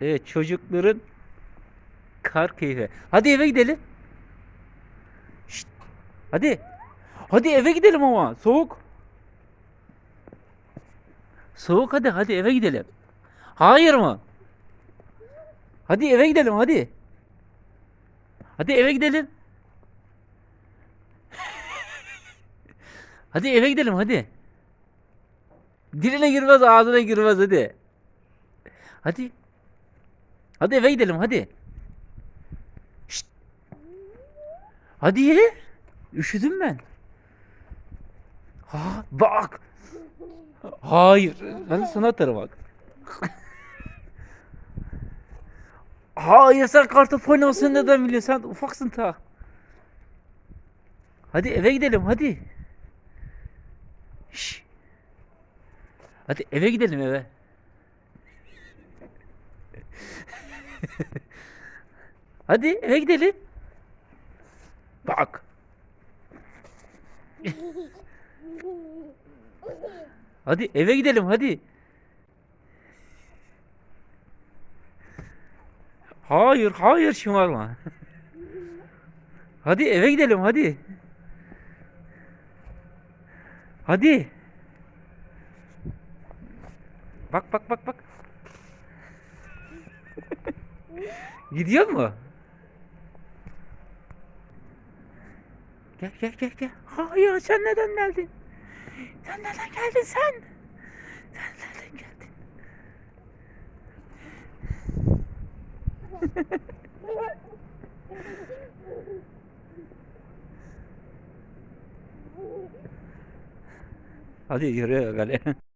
Evet çocukların kar keyfi. Hadi eve gidelim. Şşt. Hadi. Hadi eve gidelim ama. Soğuk. Soğuk hadi hadi eve gidelim. Hayır mı? Hadi eve gidelim hadi. Hadi eve gidelim. hadi eve gidelim hadi. Diline girmez ağzına girmez hadi. Hadi. Hadi eve gidelim hadi. Şşt. Hadi. Üşüdüm ben. Ha bak. Hayır. Ben de sana atarım bak. Hayır sen kartopu oynamasını neden biliyorsun? Sen ufaksın ta. Hadi eve gidelim hadi. Şş. Hadi eve gidelim eve. hadi eve gidelim. Bak. Hadi eve gidelim hadi. Hayır, hayır şımarma. Hadi eve gidelim hadi. Hadi. Bak bak bak bak. Gidiyor mu? Gel gel gel gel. Hayır sen neden geldin? Sen neden geldin sen? Sen neden geldin? Hadi yürü gale.